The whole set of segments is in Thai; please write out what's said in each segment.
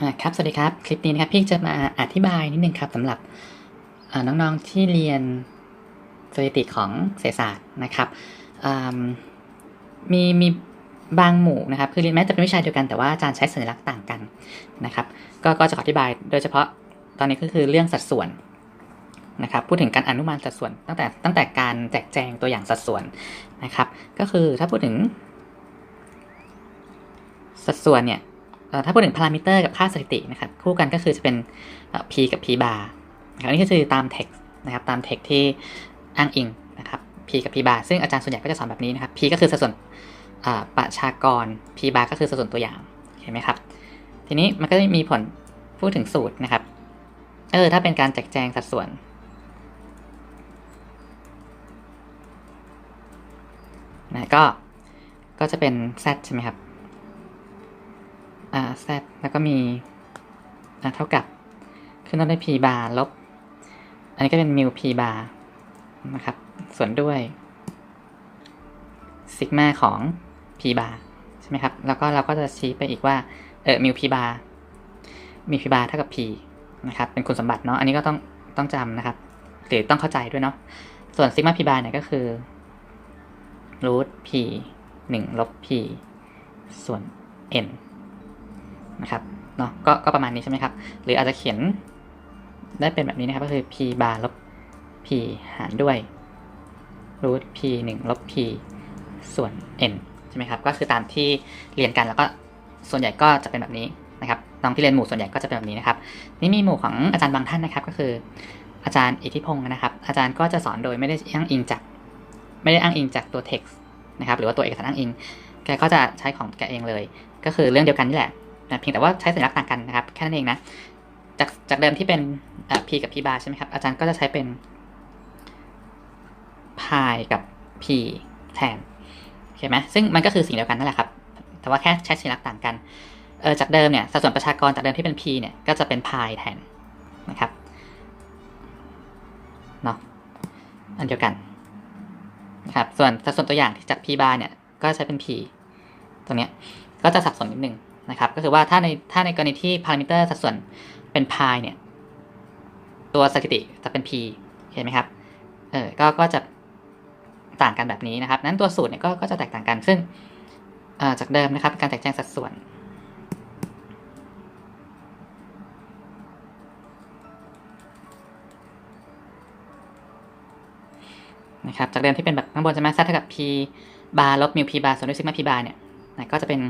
อ่าครับ สวัสดีครับ คลิปนี้นะครับพี่จะมาอธิบายนิดนึงครับสำหรับน้องๆที่เรียนสถิติของเศรษฐศาสตร์นะครับมีมีบางหมู่นะครับ คือเรียนแม้จะเป็นวิชาเดียวกันแต่ว่าอาจารย์ใช้สัญลักษณ์ต่างกันนะครับก็ก็จะอธิบายโดยเฉพาะตอนนี้ก็คือเรื่องสัดส่วนนะครับพูดถึงการอนุมานสัดส่วน ตั้งแต่ตั้งแต่การแจกแจงตัวอย่างสัดส่วนนะครับ ก็คือถ้าพูดถึงสัดส่วนเนี่ย ถ้าพูดถึงพารามิเตอร์กับค่าสถิตินะครับคู่กันก็คือจะเป็น p กับ p bar นะครับนี่ก็คือตาม text นะครับตาม text ที่อ้างอิงนะครับ p กับ p bar ซึ่งอาจารย์ส่วนใหญ่ก็จะสอนแบบนี้นะครับ p ก็คือสัดส่วนประชากร p bar ก็คือสัดส่วนตัวอย่างเห็นไหมครับทีนี้มันก็จะมีผลพูดถึงสูตรนะครับเออถ้าเป็นการแจกแจงสัดส่วนนะก็ก็จะเป็น z ใช่ไหมครับ อ่า z แล้วก็มีอ่าเท่ากับ ขึ้นต้นด้วย p bar ลบ อันนี้ก็เป็น mu p bar นะครับ ส่วนด้วยซิกมาของ p bar ใช่ไหมครับ แล้วก็เราก็จะชี้ไปอีกว่า เออ mu p bar mu p bar เท่ากับ p นะครับ เป็นคุณสมบัติเนาะ อันนี้ก็ต้องต้องจำนะครับ หรือต้องเข้าใจด้วยเนาะ ส่วนซิกมา p bar เนี่ยก็คือ root p หนึ่งลบ p ส่วน n นะครับเนาะก็ก็ประมาณนี้ใช่ไหมครับ หรืออาจจะเขียนได้เป็นแบบนี้นะครับ ก็คือ p bar ลบ p หารด้วย root p หนึ่งลบ p ส่วน n ใช่ไหมครับ ก็คือตามที่เรียนกันแล้วก็ส่วนใหญ่ก็จะเป็นแบบนี้นะครับน้องที่เรียนหมู่ส่วนใหญ่ก็จะเป็นแบบนี้นะครับ นี่มีหมู่ของอาจารย์บางท่านนะครับ ก็คือ อาจารย์อิทธิพงศ์นะครับ อาจารย์ก็จะสอนโดยไม่ได้อ้างอิงจาก ไม่ได้อ้างอิงจากตัว text นะครับ หรือว่าตัวเอกสารอ้างอิง แกก็จะใช้ของแกเองเลย ก็คือเรื่องเดียวกันนี่แหละ นะเพียงแต่ว่าใช้สัญลักษณ์ต่างกันนะครับแค่นั้นเองนะจากจากเดิมที่เป็น p กับ p bar ใช่ไหมครับอาจารย์ก็จะใช้เป็น pi กับ p แทนโอเคไหมซึ่งมันก็คือสิ่งเดียวกันนั่นแหละครับ แต่ว่าแค่ใช้สัญลักษณ์ต่างกันเออจากเดิมเนี่ยสัดส่วนประชากรจากเดิมที่เป็น p เนี่ยก็จะเป็น pi แทนนะครับเนาะอันเดียวกันนะครับส่วนสัดส่วนตัวอย่างที่จาก p bar เนี่ยก็ใช้เป็น p ตรงเนี้ยก็จะสับสนนิดนึง นะครับ ก็คือว่าถ้าในถ้าในกรณีที่พารามิเตอร์สัดส่วนเป็น pi เนี่ยตัวสถิติจะเป็น p เห็นไหมครับ เออ ก็ ก็จะต่างกันแบบนี้นะครับ นั้นตัวสูตรเนี่ยก็ ก็จะแตกต่างกัน ซึ่งจากเดิมนะครับ การแตกแจงสัดส่วน นะครับ จากเดิมที่เป็นแบบข้างบนใช่ไหม z เท่ากับ p bar ลบ mu p bar ส่วนด้วย sigma p bar เนี่ย ก็จะเป็น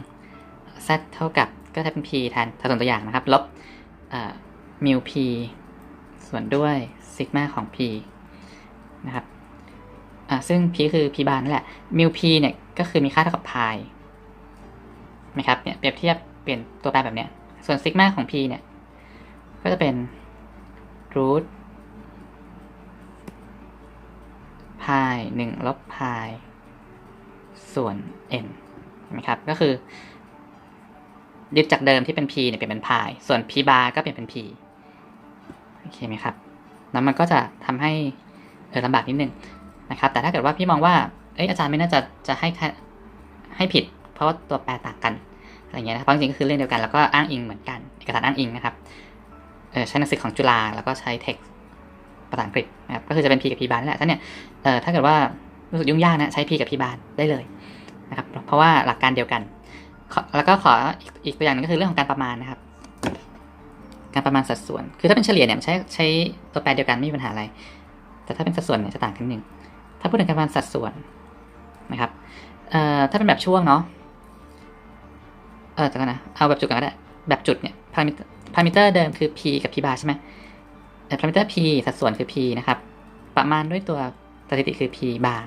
z เท่ากับก็จะเป็น p แทนสัดส่วนตัวอย่างนะครับ ลบเอ่อ mu p ส่วนด้วย sigma ของ p นะครับอ่าซึ่ง p คือ p bar นั่นแหละ mu p เนี่ยก็คือมีค่าเท่ากับ pi นะครับเนี่ยเปรียบเทียบเปลี่ยนตัวแปรแบบเนี้ย ส่วน sigma ของ p เนี่ย ก็จะเป็น root pi หนึ่งลบ pi ส่วน n เห็นไหมครับ ก็คือ ยึดจากเดิมที่เป็น p เนี่ยเปลี่ยนเป็น pi ส่วน p bar ก็เปลี่ยนเป็น p โอเคไหมครับแล้วมันก็จะทำให้เออลำบากนิดนึงนะครับ แต่ถ้าเกิดว่าพี่มองว่าเอ้ยอาจารย์ไม่น่าจะจะให้ให้ผิด เพราะว่าตัวแปรต่างกันอะไรเงี้ยนะครับเพราะจริงๆก็คือเรื่องเดียวกันแล้วก็อ้างอิงเหมือนกันเอกสารอ้างอิงนะครับเออใช้หนังสือของจุฬาแล้วก็ใช้ text ภาษาอังกฤษนะครับก็คือจะเป็น p กับ p bar นั่นแหละถ้าเนี่ยเออถ้าเกิดว่ารู้สึกยุ่งยากนะใช้ p กับ p bar ได้เลยนะครับเพราะว่าหลักการเดียวกัน แล้วก็ขออีกอีกตัวอย่างหนึงก็คือเรื่องของการประมาณนะครับ การประมาณสัดส่วน คือถ้าเป็นเฉลี่ยเนี่ยใช้ใช้ตัวแปรเดียวกันไม่มีปัญหาอะไร แต่ถ้าเป็นสัดส่วนเนี่ยจะต่างกันนิดนึงถ้าพูดถึงการประมาณสัดส่วนนะครับเอ่อถ้าเป็นแบบช่วงเนาะเออจะกันนะเอาแบบจุดกันก็ได้แบบจุดเนี่ยพารามิพารามิเตอร์เดิมคือ p กับ p bar ใช่ไหมเออพารามิเตอร์ p สัดส่วนคือ p นะครับ ประมาณด้วยตัวสถิติคือ p bar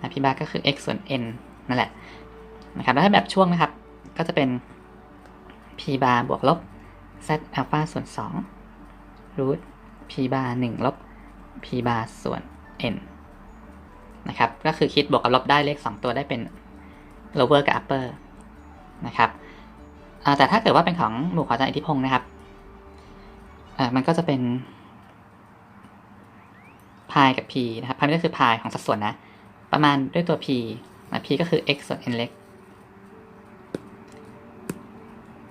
นะ p bar ก็คือ x ส่วน n นั่นแหละ นะครับ แล้วถ้าแบบช่วงนะครับ ก็จะเป็น p bar บวกลบ z alpha ส่วน2 root p bar 1 ลบ p bar ส่วน n นะครับ ก็คือคิดบวกกับลบได้เลข 2 ตัวได้เป็น lower กับ upper นะครับแต่ถ้าเกิดว่าเป็นของหมู่ของอาจารย์อิทธิพงศ์นะครับมันก็จะเป็นพายกับ p นะครับพายก็คือพายของสัดส่วนนะ ประมาณด้วยตัว p นะ p ก็คือ x ส่วน n เล็กโ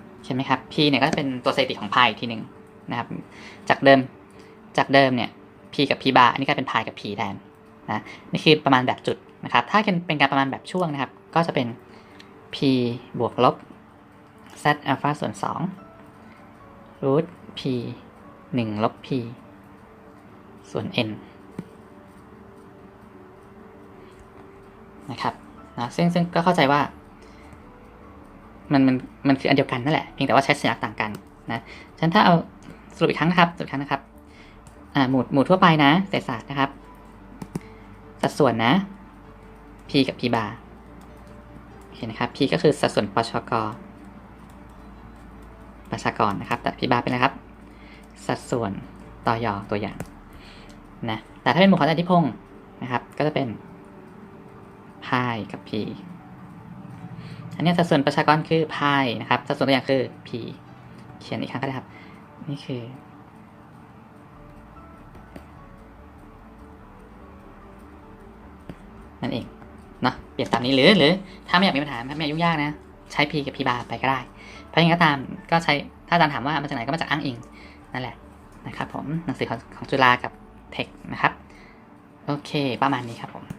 อเค ช่ไหมครับ p เนี่ยก็จะเป็นตัวสถิติของพายอีกทีหนึ่งนะครับ จากเดิม จากเดิมเนี่ย p กับ p bar อันนี้ก็เป็นพายกับ p แทนนะ นี่คือประมาณแบบจุดนะครับ ถ้าเป็นการประมาณแบบช่วงนะครับ ก็จะเป็น p บวกลบ z อัลฟาส่วน2 root p 1 ลบ p ส่วน n นะครับนะซึ่งซึ่งก็เข้าใจว่า มันมันมันคืออันเดียวกันนั่นแหละเพียงแต่ว่าใช้สัญลักษณ์ต่างกันนะฉะนั้นถ้าเอาสรุปอีกครั้งนะครับสรุปอีกครั้งนะครับอ่าหมู่หมู่ทั่วไปนะเศษศาสตร์นะครับ สัดส่วนนะ p กับ p bar โอเคนะครับ p ก็คือสัดส่วนปชกประชากรนะครับ แต่ p bar เป็นอะไรครับ สัดส่วนต่อยอตัวอย่างนะแต่ถ้าเป็นหมู่ของอธิพงศ์นะครับ ก็จะเป็นพายกับ p อันนี้สัดส่วนประชากรคือพายนะครับสัดส่วนตัวอย่างคือ p เขียนอีกครั้งก็ได้ครับ นี่คือ นั่นเองเนาะเปลี่ยนตามนี้หรือหรือถ้าไม่อยากมีปัญหาไม่อยากยุ่งยากนะ ใช้ p กับ p bar ไปก็ได้เพราะอย่างก็ตามก็ใช้ถ้าอาจารย์ถามว่ามาจากไหนก็มาจากอ้างอิงนั่นแหละนะครับผมหนังสือของของจุฬากับเทคนะครับ โอเค ประมาณนี้ครับผม